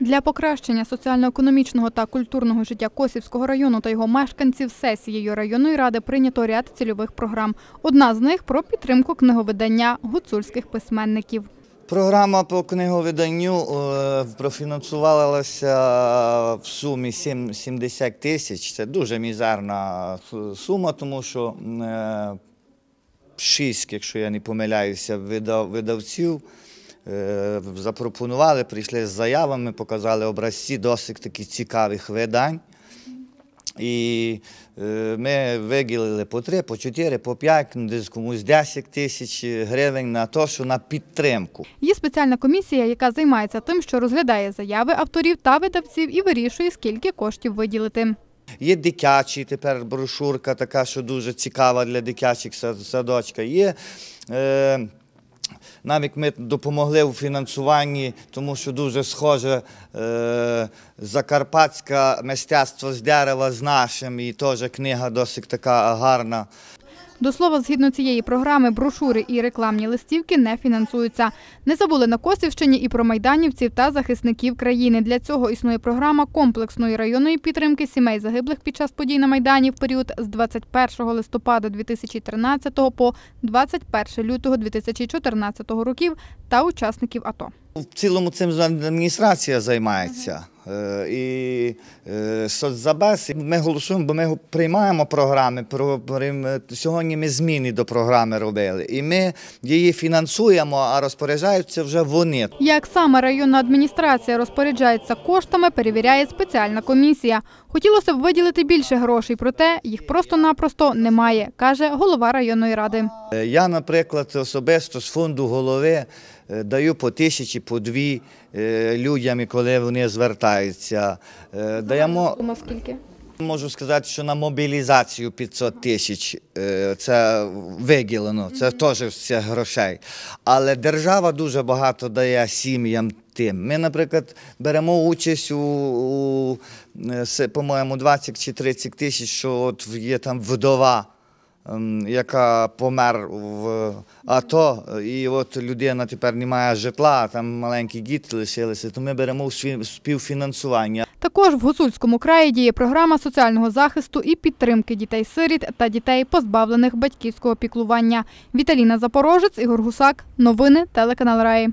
Для покращення соціально-економічного та культурного життя Косівського району та його мешканців сесією районної ради прийнято ряд цільових програм. Одна з них про підтримку книговидання гуцульських письменників. Програма по книговиданню е, профінансувалася в сумі 70 тисяч. Це дуже мізерна сума, тому що е, шість, якщо я не помиляюся, видав- видавців е, запропонували, прийшли з заявами, показали образці досить таки цікавих видань. І е, ми виділили по три, по чотири, по п'ять, ну, десь комусь 10 тисяч гривень на те, що на підтримку. Є спеціальна комісія, яка займається тим, що розглядає заяви авторів та видавців і вирішує, скільки коштів виділити. Є дитячі, тепер брошурка така, що дуже цікава для дитячих садочка. Є е, навіть ми допомогли у фінансуванні, тому що дуже схоже е, закарпатське мистецтво з дерева з нашим, і теж книга досить така гарна. До слова, згідно цієї програми, брошури і рекламні листівки не фінансуються. Не забули на Косівщині і про майданівців та захисників країни. Для цього існує програма комплексної районної підтримки сімей загиблих під час подій на Майдані в період з 21 листопада 2013 по 21 лютого 2014 років та учасників АТО. В цілому цим адміністрація займається. Е, І е, соцзабез. Ми голосуємо, бо ми приймаємо програми. про- прийм- Сьогодні ми зміни до програми робили. І ми її фінансуємо, а розпоряджаються вже вони. Як саме районна адміністрація розпоряджається коштами, перевіряє спеціальна комісія. Хотілося б виділити більше грошей, проте їх просто-напросто немає, каже голова районної ради. Е, Я, наприклад, особисто з фонду голови е, даю по тисячі, по дві е, людям, коли вони звертаються. Е, Даємо скільки? Можу сказати, що на мобілізацію 500 тисяч е, це виділено, це теж все грошей. Але держава дуже багато дає сім'ям тим. Ми, наприклад, беремо участь у, у е, по-моєму, 20 чи 30 тисяч, що от є там вдова. Ем, Яка помер в АТО, і от людина тепер не має житла, там маленькі діти лишилися, то ми беремо співфінансування. Також в Гуцульському краї діє програма соціального захисту і підтримки дітей-сиріт та дітей, позбавлених батьківського піклування. Віталіна Запорожець, Ігор Гусак. Новини телеканал Раї.